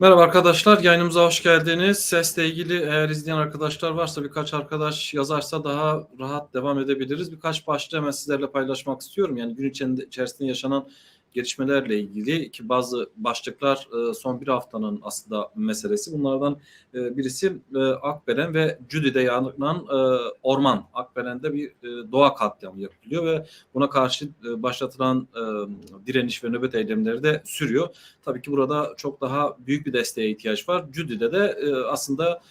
Merhaba arkadaşlar, yayınımıza hoş geldiniz. Sesle ilgili eğer izleyen arkadaşlar varsa birkaç arkadaş yazarsa daha rahat devam edebiliriz. Birkaç başlığı hemen sizlerle paylaşmak istiyorum. Yani gün içerisinde yaşanan gelişmelerle ilgili ki bazı başlıklar e, son bir haftanın aslında meselesi. Bunlardan e, birisi e, Akbelen ve Cüdi'de yanılan orman. Akbelen'de bir doğa katliamı yapılıyor ve buna karşı başlatılan direniş ve nöbet eylemleri de sürüyor. Tabii ki burada çok daha büyük bir desteğe ihtiyaç var. Cüdi'de de aslında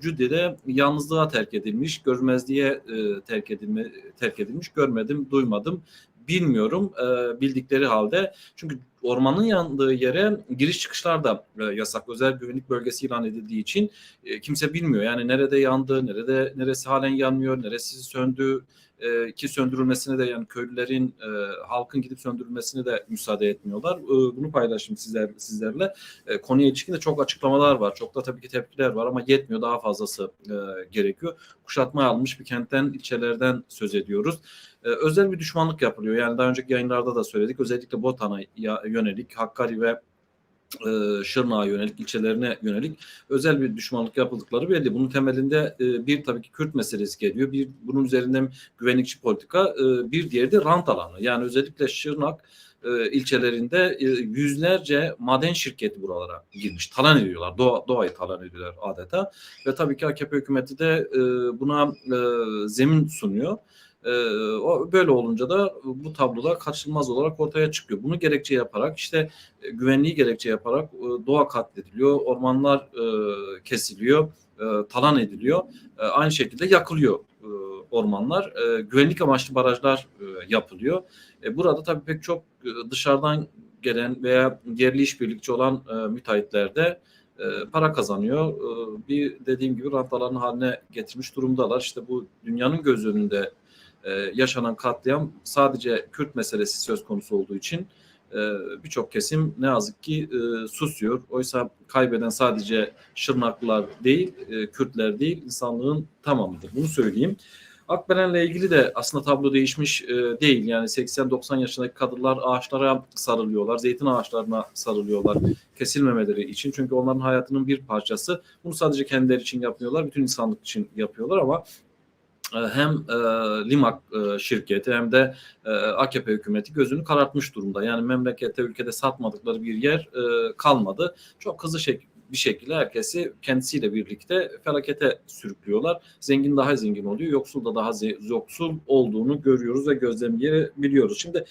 Cüdi'de yalnızlığa terk edilmiş, görmezliğe terk edilme terk edilmiş, görmedim, duymadım bilmiyorum e, bildikleri halde. Çünkü ormanın yandığı yere giriş çıkışlar da e, yasak. Özel güvenlik bölgesi ilan edildiği için e, kimse bilmiyor. Yani nerede yandı, nerede neresi halen yanmıyor, neresi söndü, e, ki söndürülmesine de yani köylülerin e, halkın gidip söndürülmesine de müsaade etmiyorlar. E, bunu paylaştım sizler sizlerle. E, konuya ilişkin de çok açıklamalar var. Çok da tabii ki tepkiler var ama yetmiyor. Daha fazlası e, gerekiyor. Kuşatma almış bir kentten, ilçelerden söz ediyoruz. E, özel bir düşmanlık yapılıyor. Yani daha önceki yayınlarda da söyledik. Özellikle Botan'a yönelik Hakkari ve e, Şırnak'a yönelik, ilçelerine yönelik özel bir düşmanlık yapıldıkları belli. Bunun temelinde e, bir tabii ki Kürt meselesi geliyor. Bir bunun üzerinden güvenlikçi politika, e, bir diğeri de rant alanı. Yani özellikle Şırnak e, ilçelerinde e, yüzlerce maden şirketi buralara girmiş. Talan ediyorlar. Doğa, doğayı talan ediyorlar adeta. Ve tabii ki AKP hükümeti de e, buna e, zemin sunuyor. E, o böyle olunca da bu tablolar kaçınılmaz olarak ortaya çıkıyor. Bunu gerekçe yaparak işte e, güvenliği gerekçe yaparak e, doğa katlediliyor, ormanlar e, kesiliyor, talan ediliyor. Aynı şekilde yakılıyor ormanlar. Güvenlik amaçlı barajlar yapılıyor. Burada tabii pek çok dışarıdan gelen veya yerli işbirlikçi olan müteahhitler de para kazanıyor. Bir dediğim gibi rant haline getirmiş durumdalar. İşte bu dünyanın göz önünde e, yaşanan katliam sadece Kürt meselesi söz konusu olduğu için e, birçok kesim ne yazık ki e, susuyor. Oysa kaybeden sadece Şırnaklılar değil, e, Kürtler değil, insanlığın tamamıdır. Bunu söyleyeyim. Akbelen'le ilgili de aslında tablo değişmiş e, değil. Yani 80-90 yaşındaki kadınlar ağaçlara sarılıyorlar, zeytin ağaçlarına sarılıyorlar kesilmemeleri için. Çünkü onların hayatının bir parçası. Bunu sadece kendileri için yapmıyorlar, bütün insanlık için yapıyorlar ama hem e, Limak e, şirketi hem de e, AKP hükümeti gözünü karartmış durumda. Yani memlekette, ülkede satmadıkları bir yer e, kalmadı. Çok hızlı şek bir şekilde herkesi kendisiyle birlikte felakete sürüklüyorlar. Zengin daha zengin oluyor, yoksul da daha yoksul olduğunu görüyoruz ve gözlemleyebiliyoruz. Şimdi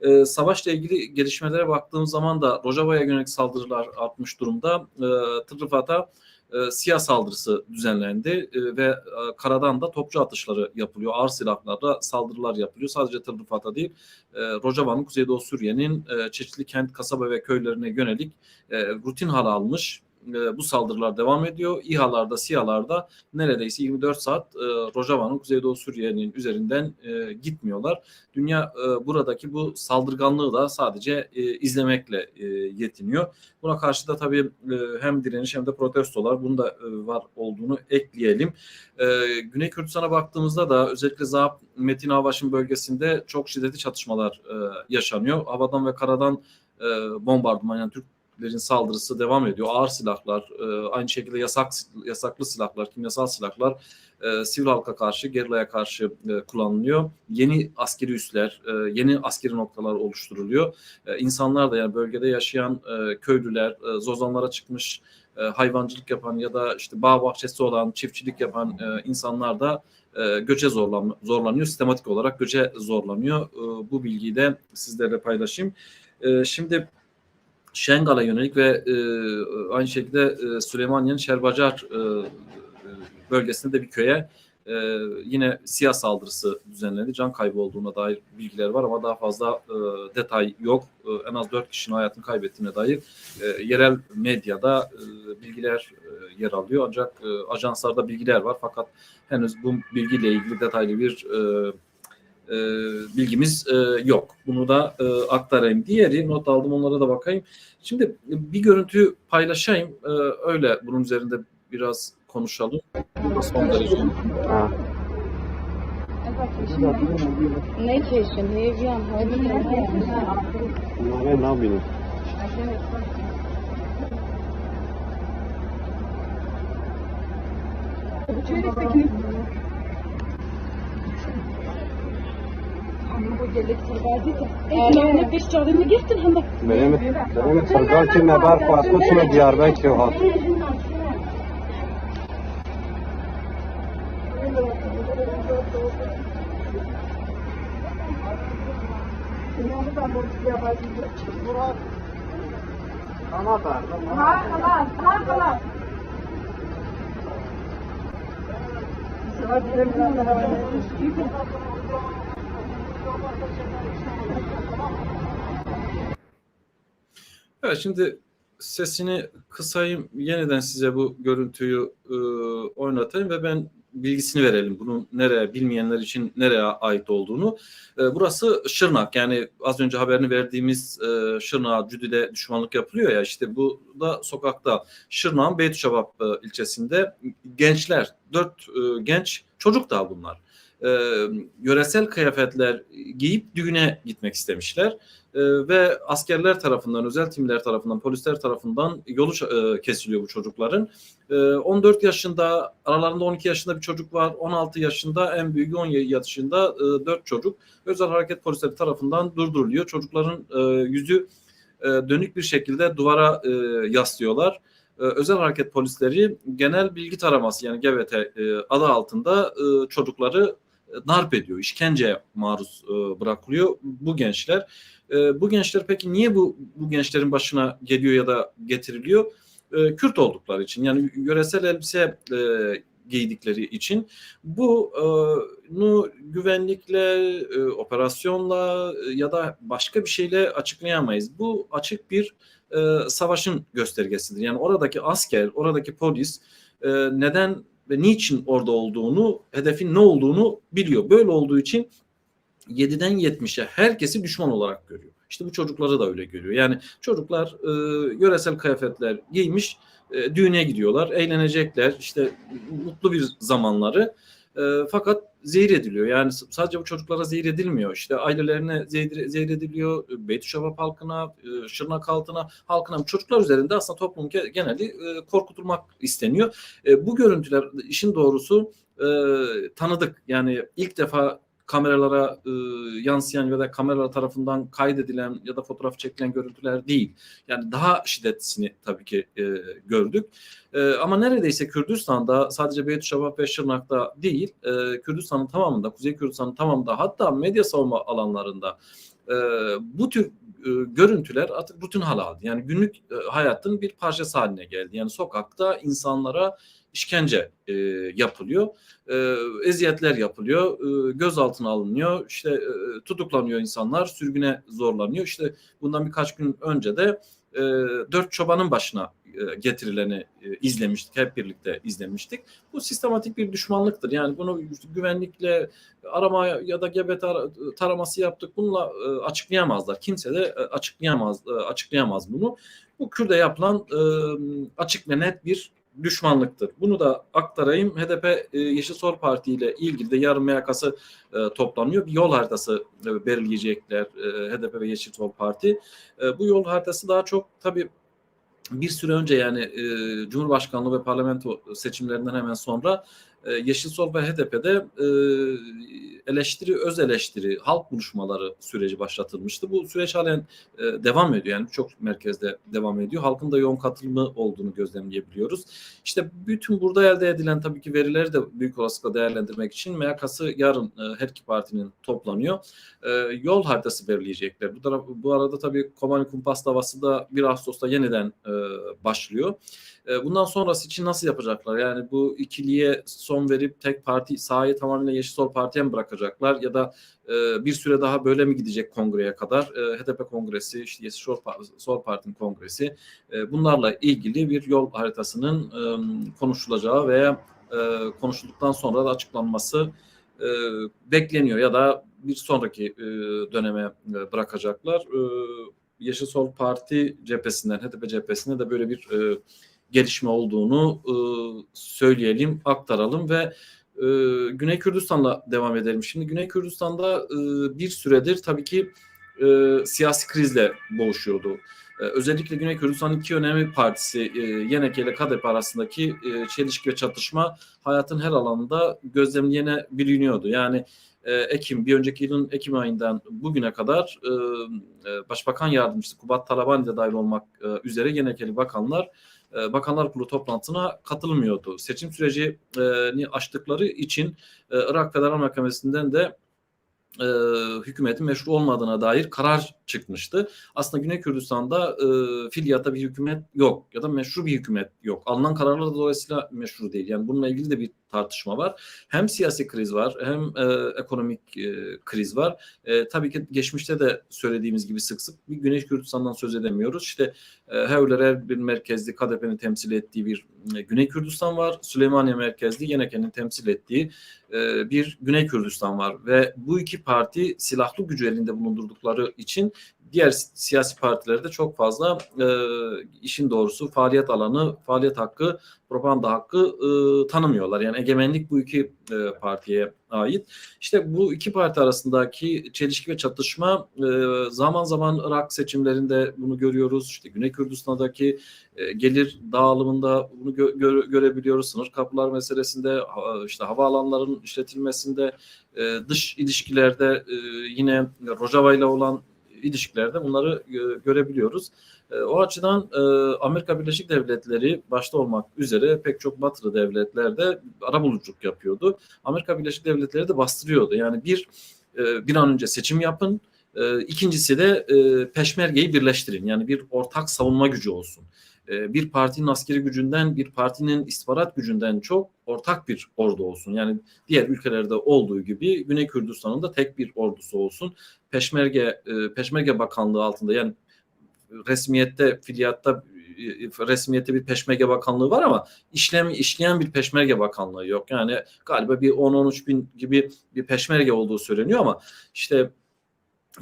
e, savaşla ilgili gelişmelere baktığımız zaman da Rojava'ya yönelik saldırılar artmış durumda. E, Tırrıfat'a e, siyah saldırısı düzenlendi e, ve e, karadan da topçu atışları yapılıyor. Ağır silahlarla saldırılar yapılıyor. Sadece Tırrıfat'a değil, e, Rojava'nın Kuzeydoğu Suriye'nin e, çeşitli kent, kasaba ve köylerine yönelik e, rutin hal almış e, bu saldırılar devam ediyor. İHA'larda, SİHA'larda neredeyse 24 saat e, Rojava'nın Kuzeydoğu Suriye'nin üzerinden e, gitmiyorlar. Dünya e, buradaki bu saldırganlığı da sadece e, izlemekle e, yetiniyor. Buna karşı da tabii e, hem direniş hem de protestolar bunun da e, var olduğunu ekleyelim. E, Güney Kürdistan'a baktığımızda da özellikle Zaap Metin Avaş'ın bölgesinde çok şiddetli çatışmalar e, yaşanıyor. Havadan ve karadan e, bombardıman yani Türk lerin saldırısı devam ediyor. Ağır silahlar, e, aynı şekilde yasak yasaklı silahlar, kimyasal silahlar e, sivil halka karşı, gerilaya karşı e, kullanılıyor. Yeni askeri üsler, e, yeni askeri noktalar oluşturuluyor. E, insanlar da yani bölgede yaşayan e, köylüler, e, zozanlara çıkmış e, hayvancılık yapan ya da işte bağ bahçesi olan, çiftçilik yapan e, insanlar da e, göçe zorlan, zorlanıyor. Sistematik olarak göçe zorlanıyor. E, bu bilgiyi de sizlerle paylaşayım. E, şimdi Şengal'a yönelik ve e, aynı şekilde e, Süleymaniye'nin Şerbacar e, e, bölgesinde de bir köye e, yine siyah saldırısı düzenlendi. Can kaybı olduğuna dair bilgiler var ama daha fazla e, detay yok. E, en az dört kişinin hayatını kaybettiğine dair e, yerel medyada e, bilgiler e, yer alıyor. Ancak e, ajanslarda bilgiler var fakat henüz bu bilgiyle ilgili detaylı bir e, e, bilgimiz e, yok. Bunu da e, aktarayım. Diğeri not aldım onlara da bakayım. Şimdi bir görüntü paylaşayım. E, öyle bunun üzerinde biraz konuşalım. Son derece. Vacation, heyecan, heyecan. Ne yapayım? Bu çeyrektekini Bunlar ne yapıyorsun? çeyrektekini. Eğer beş çağrını gittin hem de. Benim, benim सरकार की मैं बार पासपोर्ट में दियारबैग के हाथ Evet şimdi sesini kısayım yeniden size bu görüntüyü e, oynatayım ve ben bilgisini verelim. Bunun nereye bilmeyenler için nereye ait olduğunu. E, burası Şırnak yani az önce haberini verdiğimiz e, Şırnak Cüdü'de düşmanlık yapılıyor ya işte bu da sokakta Şırnak'ın Beytüşevap e, ilçesinde gençler dört e, genç çocuk daha bunlar. E, yöresel kıyafetler giyip düğüne gitmek istemişler. Ee, ve askerler tarafından, özel timler tarafından, polisler tarafından yolu e, kesiliyor bu çocukların. Ee, 14 yaşında, aralarında 12 yaşında bir çocuk var, 16 yaşında, en büyüğü 17 yaşında e, 4 çocuk özel hareket polisleri tarafından durduruluyor. Çocukların e, yüzü e, dönük bir şekilde duvara e, yaslıyorlar. E, özel hareket polisleri genel bilgi taraması yani GVT e, adı altında e, çocukları e, darp ediyor, işkenceye maruz e, bırakılıyor bu gençler. E, bu gençler peki niye bu bu gençlerin başına geliyor ya da getiriliyor? E, Kürt oldukları için yani yöresel elbise e, giydikleri için bu e, nu güvenlikle, operasyonla ya da başka bir şeyle açıklayamayız. Bu açık bir savaşın göstergesidir. Yani oradaki asker, oradaki polis neden ve niçin orada olduğunu, hedefin ne olduğunu biliyor. Böyle olduğu için 7'den 70'e herkesi düşman olarak görüyor. İşte bu çocukları da öyle görüyor. Yani çocuklar e, yöresel kıyafetler giymiş, e, düğüne gidiyorlar, eğlenecekler, işte mutlu bir zamanları. E, fakat zehir ediliyor. Yani sadece bu çocuklara zehir edilmiyor. İşte ailelerine zehir, zehir ediliyor, Beytüşevap halkına, e, Şırnak halkına, halkına. Çocuklar üzerinde aslında toplumun ge- geneli e, korkutulmak isteniyor. E, bu görüntüler işin doğrusu e, tanıdık. Yani ilk defa kameralara e, yansıyan ya da kameralar tarafından kaydedilen ya da fotoğraf çekilen görüntüler değil. Yani daha şiddetlisini tabii ki e, gördük. E, ama neredeyse Kürdistan'da sadece Beytüşevap ve Şırnak'ta değil, e, Kürdistan'ın tamamında, Kuzey Kürdistan'ın tamamında hatta medya savunma alanlarında e, bu tür e, görüntüler artık rutin hal aldı. Yani günlük e, hayatın bir parçası haline geldi. Yani sokakta insanlara işkence e, yapılıyor, eziyetler yapılıyor, e, gözaltına alınıyor, işte tutuklanıyor insanlar, sürgüne zorlanıyor. İşte bundan birkaç gün önce de e, dört çobanın başına e, getirileni e, izlemiştik, hep birlikte izlemiştik. Bu sistematik bir düşmanlıktır. Yani bunu güvenlikle arama ya da gebet ara- taraması yaptık. Bununla e, açıklayamazlar. Kimse de e, açıklayamaz e, açıklayamaz bunu. Bu Kürt'e yapılan e, açık ve net bir düşmanlıktır. Bunu da aktarayım. HDP e, Yeşil Sol Parti ile ilgili de yarın MYK'sı e, toplanıyor. Bir yol haritası e, belirleyecekler e, HDP ve Yeşil Sol Parti. E, bu yol haritası daha çok tabii bir süre önce yani e, Cumhurbaşkanlığı ve parlamento seçimlerinden hemen sonra e, Yeşil Sol ve HDP'de e, eleştiri, öz eleştiri, halk buluşmaları süreci başlatılmıştı. Bu süreç halen e, devam ediyor. Yani birçok merkezde devam ediyor. Halkın da yoğun katılımı olduğunu gözlemleyebiliyoruz. İşte bütün burada elde edilen tabii ki verileri de büyük olasılıkla değerlendirmek için MYK'sı yarın her iki partinin toplanıyor. Yol haritası belirleyecekler. Bu, taraf, bu arada tabii Kobani Kumpas davası da 1 Ağustos'ta yeniden başlıyor. E, bundan sonrası için nasıl yapacaklar? Yani bu ikiliye son verip tek parti sahayı tamamıyla Yeşil Sol Parti'ye mi bırakacaklar? Ya da e, bir süre daha böyle mi gidecek kongreye kadar? E, HDP kongresi, işte Yeşil Sol, Sol Parti'nin kongresi e, bunlarla ilgili bir yol haritasının e, konuşulacağı veya e, konuşulduktan sonra da açıklanması e, bekleniyor ya da bir sonraki e, döneme e, bırakacaklar. E, Yeşil Sol Parti cephesinden, HDP cephesinde de böyle bir e, gelişme olduğunu e, söyleyelim, aktaralım ve e, Güney Kürdistan'la devam edelim. Şimdi Güney Kürdistan'da e, bir süredir tabii ki e, siyasi krizle boğuşuyordu. E, özellikle Güney Kürdistan'ın iki önemli partisi e, YNK ile KDP arasındaki e, çelişki ve çatışma hayatın her alanında gözlemleyebiliyordu. Yani e, Ekim, bir önceki yılın Ekim ayından bugüne kadar e, e, Başbakan Yardımcısı Kubat Talabani de dahil olmak e, üzere YNK'li bakanlar e, Bakanlar Kurulu toplantısına katılmıyordu. Seçim sürecini açtıkları için Irak Federal Mahkemesi'nden de e, hükümetin meşru olmadığına dair karar çıkmıştı. Aslında Güney Kürdistan'da e, fiiliyatta bir hükümet yok ya da meşru bir hükümet yok. Alınan kararlar da dolayısıyla meşru değil. Yani bununla ilgili de bir tartışma var. Hem siyasi kriz var hem e, ekonomik e, kriz var. E, tabii ki geçmişte de söylediğimiz gibi sık sık bir Güney Kürdistan'dan söz edemiyoruz. İşte e, Hevler Erbil merkezli KDP'nin temsil ettiği bir e, Güney Kürdistan var. Süleymaniye merkezli YNK'nin temsil ettiği e, bir Güney Kürdistan var. Ve bu iki parti silahlı gücü elinde bulundurdukları için diğer siyasi partilerde çok fazla e, işin doğrusu faaliyet alanı, faaliyet hakkı, propaganda hakkı e, tanımıyorlar. Yani egemenlik bu iki e, partiye ait. İşte bu iki parti arasındaki çelişki ve çatışma e, zaman zaman Irak seçimlerinde bunu görüyoruz. İşte Güney Kürdistan'daki e, gelir dağılımında bunu gö- gö- görebiliyoruz. Sınır kapılar meselesinde, ha- işte havaalanların işletilmesinde, e, dış ilişkilerde e, yine Rojava ile olan ilişkilerde bunları e, görebiliyoruz. E, o açıdan e, Amerika Birleşik Devletleri başta olmak üzere pek çok batılı devletlerde arabuluculuk yapıyordu. Amerika Birleşik Devletleri de bastırıyordu. Yani bir bir an önce seçim yapın. İkincisi de peşmergeyi birleştirin. Yani bir ortak savunma gücü olsun. E, bir partinin askeri gücünden, bir partinin istihbarat gücünden çok ortak bir ordu olsun. Yani diğer ülkelerde olduğu gibi Güney Kürdistan'ın da tek bir ordusu olsun. Peşmerge e, Peşmerge Bakanlığı altında yani resmiyette fiiliyatta e, resmiyette bir peşmerge bakanlığı var ama işlem işleyen bir peşmerge bakanlığı yok. Yani galiba bir 10-13 bin gibi bir peşmerge olduğu söyleniyor ama işte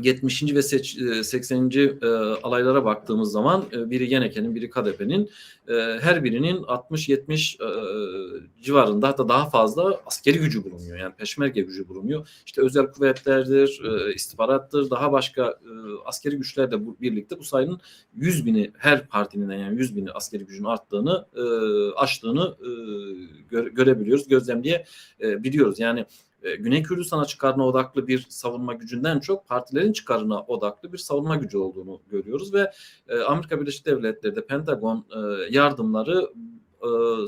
70. ve seç- e, 80. e, alaylara baktığımız zaman e, biri Yeneke'nin, biri KDP'nin e, her birinin 60-70 e, civarında hatta daha fazla askeri gücü bulunuyor. Yani peşmerge gücü bulunuyor. İşte özel kuvvetlerdir, istihbarattır, daha başka askeri güçler de birlikte bu sayının 100 bini her partinin yani 100 bini askeri gücün arttığını, aştığını göre- görebiliyoruz, gözlemleyebiliyoruz. Yani e, Güney Kürdistan'a çıkarına odaklı bir savunma gücünden çok partilerin çıkarına odaklı bir savunma gücü olduğunu görüyoruz ve e, Amerika Birleşik Devletleri de Pentagon e, yardımları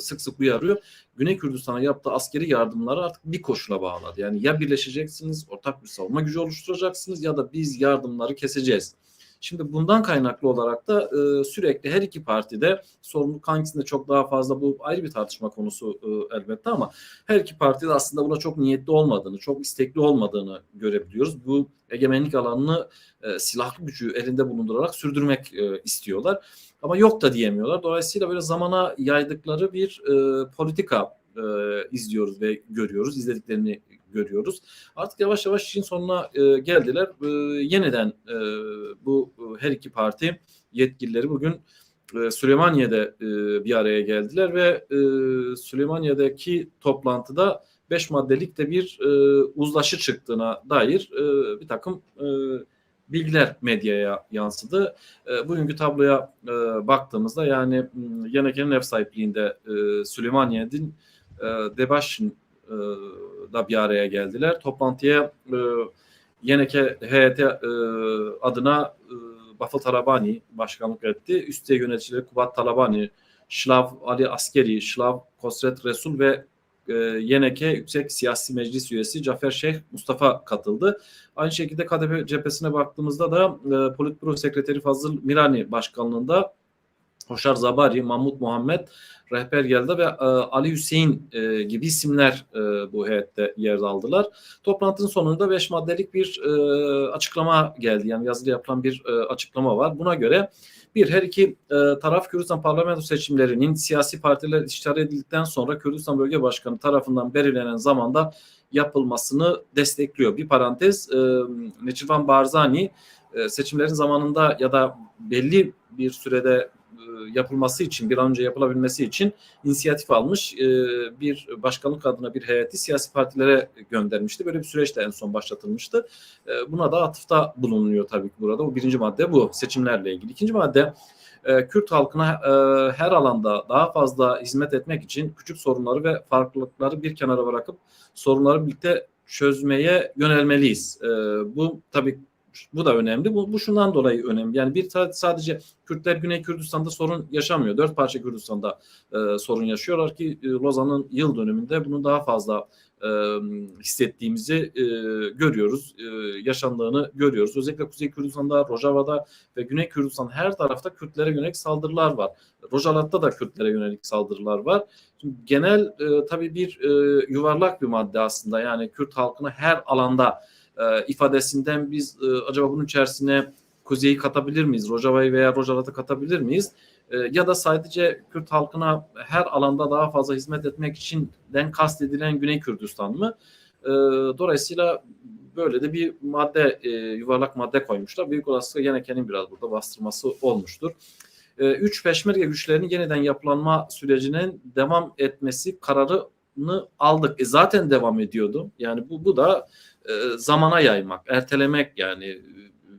sık sık uyarıyor. Güney Kürdistan'a yaptığı askeri yardımları artık bir koşula bağladı. Yani ya birleşeceksiniz, ortak bir savunma gücü oluşturacaksınız ya da biz yardımları keseceğiz. Şimdi bundan kaynaklı olarak da e, sürekli her iki partide sorumluluk hangisinde çok daha fazla bu ayrı bir tartışma konusu e, elbette ama her iki parti de aslında buna çok niyetli olmadığını, çok istekli olmadığını görebiliyoruz. Bu egemenlik alanını e, silahlı gücü elinde bulundurarak sürdürmek e, istiyorlar. Ama yok da diyemiyorlar. Dolayısıyla böyle zamana yaydıkları bir e, politika e, izliyoruz ve görüyoruz. izlediklerini görüyoruz. Artık yavaş yavaş işin sonuna e, geldiler. E, yeniden e, bu her iki parti yetkilileri bugün e, Süleymaniye'de e, bir araya geldiler ve e, Süleymaniye'deki toplantıda 5 maddelik de bir e, uzlaşı çıktığına dair e, bir takım e, bilgiler medyaya yansıdı. E, bugünkü tabloya e, baktığımızda yani Yeneke'nin ev sahipliğinde e, Süleymaniye'nin e, da bir araya geldiler. Toplantıya e, Yeneke heyeti e, adına e, Bafıl Talabani başkanlık etti. Üst düzey yöneticileri Kubat Talabani, Şlav Ali Askeri, Şlav Kosret Resul ve e, Yeneke Yüksek Siyasi Meclis üyesi Cafer Şeyh Mustafa katıldı. Aynı şekilde KDP cephesine baktığımızda da e, Politbüro Sekreteri Fazıl Mirani başkanlığında Hoşar Zabari, Mahmut Muhammed rehber geldi ve e, Ali Hüseyin e, gibi isimler e, bu heyette yer aldılar. Toplantının sonunda 5 maddelik bir e, açıklama geldi. Yani yazılı yapılan bir e, açıklama var. Buna göre bir her iki e, taraf Kürdistan parlamento seçimlerinin siyasi partiler işaret edildikten sonra Kürdistan Bölge Başkanı tarafından belirlenen zamanda yapılmasını destekliyor. Bir parantez e, Neçirvan Barzani e, seçimlerin zamanında ya da belli bir sürede yapılması için bir an önce yapılabilmesi için inisiyatif almış e, bir başkanlık adına bir heyeti siyasi partilere göndermişti. Böyle bir süreç de en son başlatılmıştı. E, buna da atıfta bulunuyor tabii ki burada. O birinci madde bu seçimlerle ilgili. İkinci madde e, Kürt halkına e, her alanda daha fazla hizmet etmek için küçük sorunları ve farklılıkları bir kenara bırakıp sorunları birlikte çözmeye yönelmeliyiz. E, bu tabii bu da önemli. Bu, bu şundan dolayı önemli. Yani bir sadece Kürtler Güney Kürdistan'da sorun yaşamıyor. Dört parça Kürdistan'da e, sorun yaşıyorlar ki e, Lozan'ın yıl dönümünde bunu daha fazla e, hissettiğimizi e, görüyoruz. E, yaşandığını görüyoruz. Özellikle Kuzey Kürdistan'da, Rojava'da ve Güney Kürdistan her tarafta Kürtlere yönelik saldırılar var. Rojalat'ta da Kürtlere yönelik saldırılar var. Şimdi genel e, tabii bir e, yuvarlak bir madde aslında. Yani Kürt halkını her alanda e, ifadesinden biz e, acaba bunun içerisine Kuzey'i katabilir miyiz? Rojava'yı veya Rojavat'ı katabilir miyiz? E, ya da sadece Kürt halkına her alanda daha fazla hizmet etmek içinden kastedilen Güney Kürdistan mı? Dolayısıyla böyle de bir madde, yuvarlak madde koymuşlar. Büyük olasılıkla Yeneke'nin biraz burada bastırması olmuştur. Üç peşmerge güçlerinin yeniden yapılanma sürecinin devam etmesi kararını aldık. E, zaten devam ediyordu. Yani bu, bu da e, zamana yaymak, ertelemek yani e,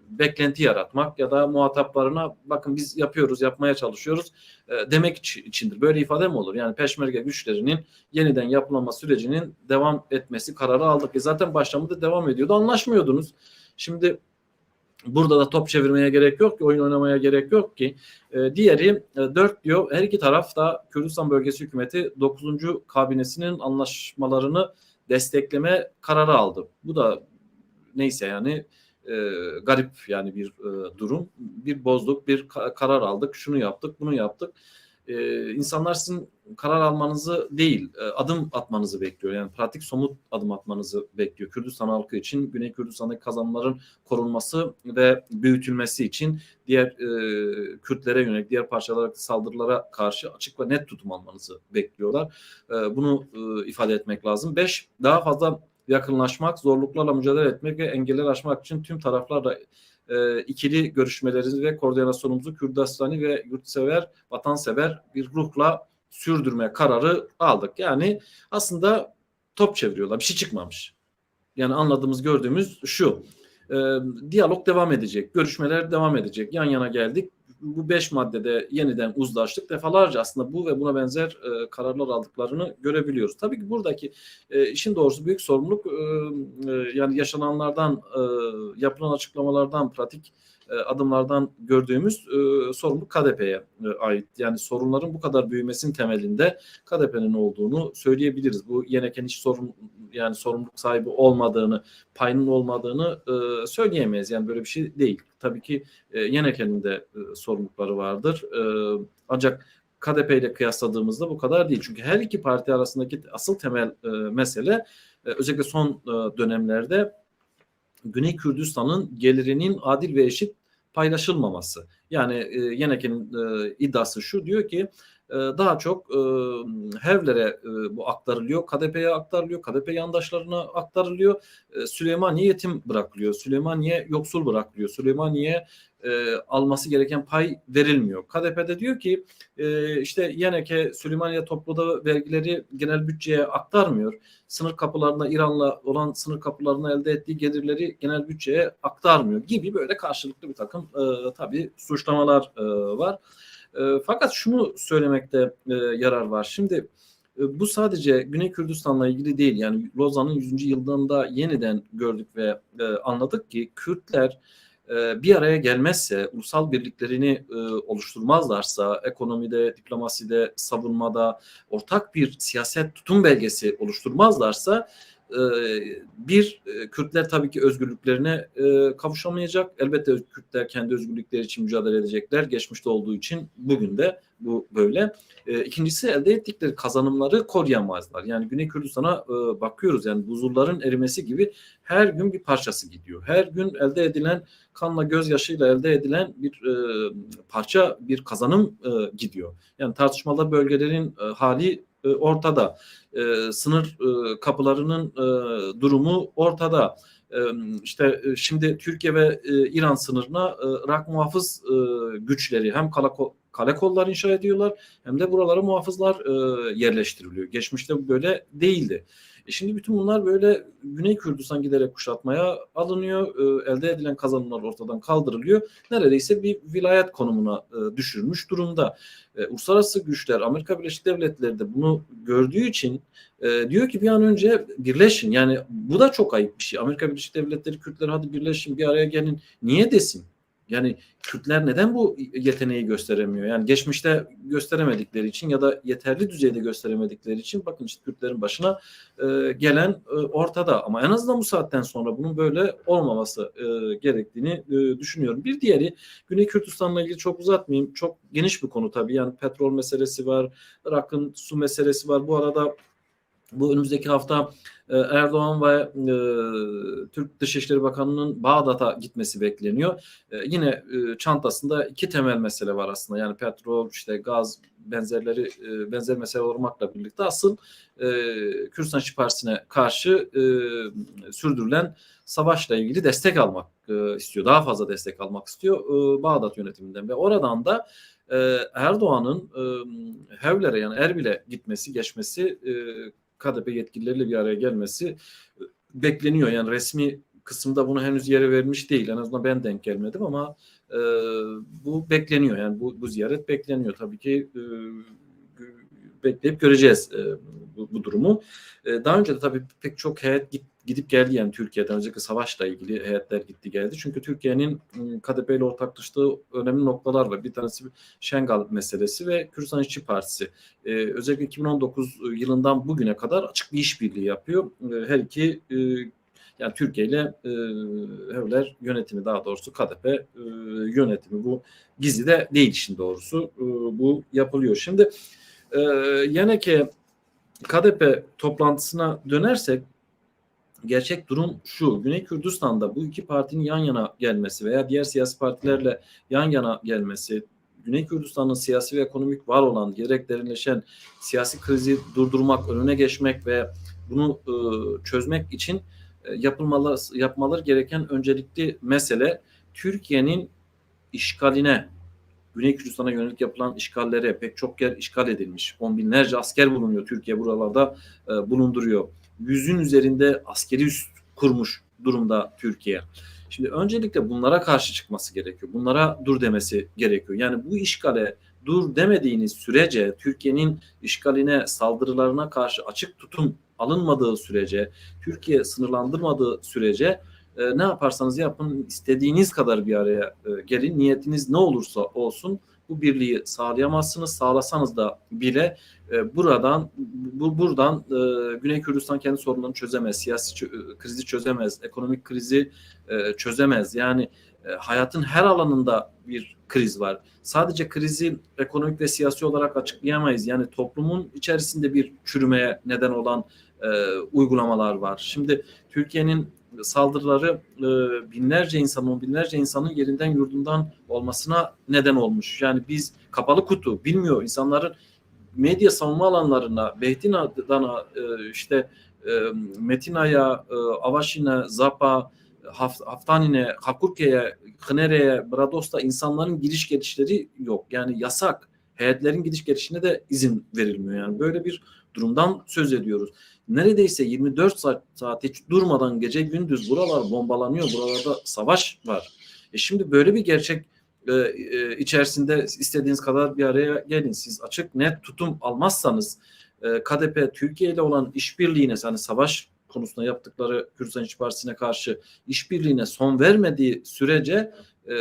beklenti yaratmak ya da muhataplarına bakın biz yapıyoruz, yapmaya çalışıyoruz e, demek içi- içindir. Böyle ifade mi olur? Yani peşmerge güçlerinin yeniden yapılanma sürecinin devam etmesi kararı aldık. E zaten başlamada devam ediyordu. Anlaşmıyordunuz. Şimdi burada da top çevirmeye gerek yok ki, oyun oynamaya gerek yok ki. E, diğeri e, 4 diyor. Her iki taraf da Kürdistan Bölgesi Hükümeti 9. kabinesinin anlaşmalarını destekleme kararı aldı. Bu da neyse yani e, garip yani bir e, durum. Bir bozduk, bir ka- karar aldık, şunu yaptık, bunu yaptık. E, insanlar sizin karar almanızı değil, e, adım atmanızı bekliyor. Yani pratik somut adım atmanızı bekliyor. Kürdistan halkı için Güney Kürdistan'daki kazanımların korunması ve büyütülmesi için diğer e, Kürtlere yönelik, diğer parçalardaki saldırılara karşı açık ve net tutum almanızı bekliyorlar. E, bunu e, ifade etmek lazım. Beş, daha fazla yakınlaşmak, zorluklarla mücadele etmek ve engelleri aşmak için tüm taraflarla e, ikili görüşmelerimizi ve koordinasyonumuzu Kürdistani ve yurtsever, vatansever bir ruhla sürdürme kararı aldık. Yani aslında top çeviriyorlar. Bir şey çıkmamış. Yani anladığımız, gördüğümüz şu. E, diyalog devam edecek. Görüşmeler devam edecek. Yan yana geldik. Bu beş maddede yeniden uzlaştık. Defalarca aslında bu ve buna benzer e, kararlar aldıklarını görebiliyoruz. Tabii ki buradaki e, işin doğrusu büyük sorumluluk e, e, yani yaşananlardan, e, yapılan açıklamalardan, pratik adımlardan gördüğümüz e, sorumluluk KDP'ye e, ait. Yani sorunların bu kadar büyümesinin temelinde KDP'nin olduğunu söyleyebiliriz. Bu Yeneken hiç sorun yani sorumluluk sahibi olmadığını, payının olmadığını e, söyleyemeyiz. Yani böyle bir şey değil. Tabii ki e, Yeneken'in de e, sorumlulukları vardır. E, ancak KDP ile kıyasladığımızda bu kadar değil. Çünkü her iki parti arasındaki asıl temel e, mesele e, özellikle son e, dönemlerde Güney Kürdistan'ın gelirinin adil ve eşit paylaşılmaması. Yani e, Yeneke'nin e, iddiası şu diyor ki daha çok e, Hevlere e, bu aktarılıyor, KDP'ye aktarılıyor, KDP yandaşlarına aktarılıyor, e, Süleymaniye yetim bırakılıyor, Süleymaniye yoksul bırakılıyor, Süleymaniye e, alması gereken pay verilmiyor. KDP'de diyor ki e, işte Yeneke Süleymaniye topladığı vergileri genel bütçeye aktarmıyor. Sınır kapılarında İran'la olan sınır kapılarına elde ettiği gelirleri genel bütçeye aktarmıyor gibi böyle karşılıklı bir takım e, tabii suçlamalar e, var. E, fakat şunu söylemekte e, yarar var. Şimdi e, bu sadece Güney Kürdistan'la ilgili değil. Yani Lozan'ın 100. yılında yeniden gördük ve e, anladık ki Kürtler e, bir araya gelmezse, ulusal birliklerini oluşturmazlarsa, ekonomide, diplomaside, savunmada ortak bir siyaset tutum belgesi oluşturmazlarsa bir e, Kürtler tabii ki özgürlüklerine e, kavuşamayacak. Elbette Kürtler kendi özgürlükleri için mücadele edecekler. Geçmişte olduğu için bugün de bu böyle. E, ikincisi elde ettikleri kazanımları koruyamazlar. Yani Güney Kürdistan'a e, bakıyoruz yani buzulların erimesi gibi her gün bir parçası gidiyor. Her gün elde edilen kanla gözyaşıyla elde edilen bir e, parça bir kazanım e, gidiyor. Yani tartışmalı bölgelerin e, hali e, ortada. E, sınır e, kapılarının e, durumu ortada. E, işte e, şimdi Türkiye ve e, İran sınırına e, Irak muhafız e, güçleri hem kara, ko- kale kollar inşa ediyorlar hem de buralara muhafızlar e, yerleştiriliyor. Geçmişte böyle değildi. Şimdi bütün bunlar böyle Güney Kürdistan giderek kuşatmaya alınıyor. E, elde edilen kazanımlar ortadan kaldırılıyor. Neredeyse bir vilayet konumuna e, düşürmüş durumda. E, uluslararası güçler, Amerika Birleşik Devletleri de bunu gördüğü için e, diyor ki bir an önce birleşin. Yani bu da çok ayıp bir şey. Amerika Birleşik Devletleri Kürtler hadi birleşin bir araya gelin. Niye desin? Yani Kürtler neden bu yeteneği gösteremiyor? Yani geçmişte gösteremedikleri için ya da yeterli düzeyde gösteremedikleri için bakın işte Kürtlerin başına e, gelen e, ortada. Ama en azından bu saatten sonra bunun böyle olmaması e, gerektiğini e, düşünüyorum. Bir diğeri Güney Kürdistan'la ilgili çok uzatmayayım. Çok geniş bir konu tabii. Yani petrol meselesi var, Irak'ın su meselesi var. Bu arada bu önümüzdeki hafta e, Erdoğan ve e, Türk Dışişleri Bakanı'nın Bağdat'a gitmesi bekleniyor. E, yine çantasında iki temel mesele var aslında. Yani petrol, işte gaz benzerleri benzer mesele olmakla birlikte asıl e, İşçi Partisi'ne karşı sürdürülen savaşla ilgili destek almak istiyor. Daha fazla destek almak istiyor Bağdat yönetiminden ve oradan da Erdoğan'ın Hevler'e yani Erbil'e gitmesi, geçmesi KDP yetkilileriyle bir araya gelmesi e, bekleniyor. Yani resmi kısımda bunu henüz yere vermiş değil. En azından ben denk gelmedim ama e, bu bekleniyor. Yani bu, bu ziyaret bekleniyor. Tabii ki e, bekleyip göreceğiz e, bu, bu durumu. E, daha önce de tabii pek çok heyet git, gidip geldi yani Türkiye'den özellikle savaşla ilgili heyetler gitti geldi. Çünkü Türkiye'nin ıı, KDP ile ortaklaştığı önemli noktalar var. Bir tanesi Şengal meselesi ve Kürdistan İşçi Partisi. E, özellikle 2019 yılından bugüne kadar açık bir işbirliği yapıyor. E, her iki e, yani Türkiye ile e, Hevler yönetimi daha doğrusu KDP yönetimi bu gizli de değil işin doğrusu bu yapılıyor. Şimdi e, Yeneke KDP toplantısına dönersek gerçek durum şu. Güney Kürdistan'da bu iki partinin yan yana gelmesi veya diğer siyasi partilerle yan yana gelmesi, Güney Kürdistan'ın siyasi ve ekonomik var olan giderek derinleşen siyasi krizi durdurmak, önüne geçmek ve bunu e, çözmek için e, yapılmaları, yapmaları gereken öncelikli mesele Türkiye'nin işgaline, Güney Kürdistan'a yönelik yapılan işgallere pek çok yer işgal edilmiş. On binlerce asker bulunuyor. Türkiye buralarda e, bulunduruyor. Yüzün üzerinde askeri üst kurmuş durumda Türkiye. Şimdi öncelikle bunlara karşı çıkması gerekiyor. Bunlara dur demesi gerekiyor. Yani bu işgale dur demediğiniz sürece Türkiye'nin işgaline, saldırılarına karşı açık tutum alınmadığı sürece, Türkiye sınırlandırmadığı sürece e, ne yaparsanız yapın istediğiniz kadar bir araya e, gelin. Niyetiniz ne olursa olsun bu birliği sağlayamazsınız. Sağlasanız da bile e, buradan bu buradan e, Güney Kürdistan kendi sorunlarını çözemez, siyasi çö- krizi çözemez, ekonomik krizi e, çözemez. Yani e, hayatın her alanında bir kriz var. Sadece krizi ekonomik ve siyasi olarak açıklayamayız. Yani toplumun içerisinde bir çürümeye neden olan e, uygulamalar var. Şimdi Türkiye'nin saldırıları e, binlerce insanın, binlerce insanın yerinden yurdundan olmasına neden olmuş. Yani biz kapalı kutu bilmiyor insanların medya savunma alanlarına, Behtina'dan e, işte e, Metina'ya, e, Avaşin'e, Zapa, Haft Haftanin'e, Hakurke'ye, Kınere'ye, Brados'ta insanların giriş gelişleri yok. Yani yasak. Heyetlerin gidiş gelişine de izin verilmiyor. Yani böyle bir durumdan söz ediyoruz. Neredeyse 24 saat, saat hiç durmadan gece gündüz buralar bombalanıyor. Buralarda savaş var. E şimdi böyle bir gerçek e, e, içerisinde istediğiniz kadar bir araya gelin. Siz açık net tutum almazsanız e, KDP Türkiye ile olan işbirliğine yani savaş konusunda yaptıkları İşçi Partisi'ne karşı işbirliğine son vermediği sürece e,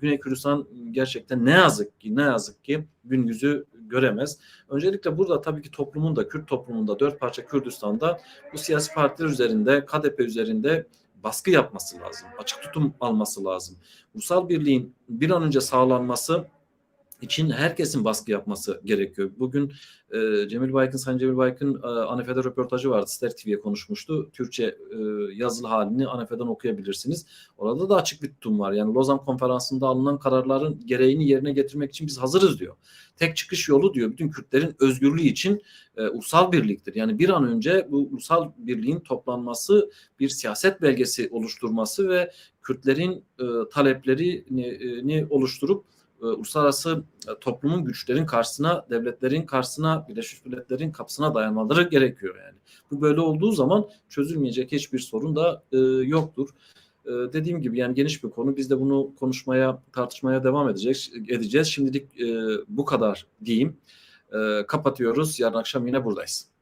Güney Kürdistan gerçekten ne yazık ki ne yazık ki gün yüzü göremez. Öncelikle burada tabii ki toplumun da Kürt toplumunda dört parça Kürdistan'da bu siyasi partiler üzerinde KDP üzerinde baskı yapması lazım. Açık tutum alması lazım. Ulusal birliğin bir an önce sağlanması için herkesin baskı yapması gerekiyor. Bugün e, Cemil Baykın, Sayın Cemil Baykın e, ANEFE'de röportajı vardı. Ster TV'ye konuşmuştu. Türkçe e, yazılı halini ANEFE'den okuyabilirsiniz. Orada da açık bir tutum var. Yani Lozan konferansında alınan kararların gereğini yerine getirmek için biz hazırız diyor. Tek çıkış yolu diyor bütün Kürtlerin özgürlüğü için e, ulusal birliktir. Yani bir an önce bu ulusal birliğin toplanması, bir siyaset belgesi oluşturması ve Kürtlerin e, taleplerini e, oluşturup e, uluslararası e, toplumun güçlerin karşısına, devletlerin karşısına, Birleşmiş Milletler'in kapısına dayanmaları gerekiyor yani. Bu böyle olduğu zaman çözülmeyecek hiçbir sorun da e, yoktur. E, dediğim gibi yani geniş bir konu. Biz de bunu konuşmaya, tartışmaya devam edeceğiz. edeceğiz. Şimdilik e, bu kadar diyeyim. E, kapatıyoruz. Yarın akşam yine buradayız.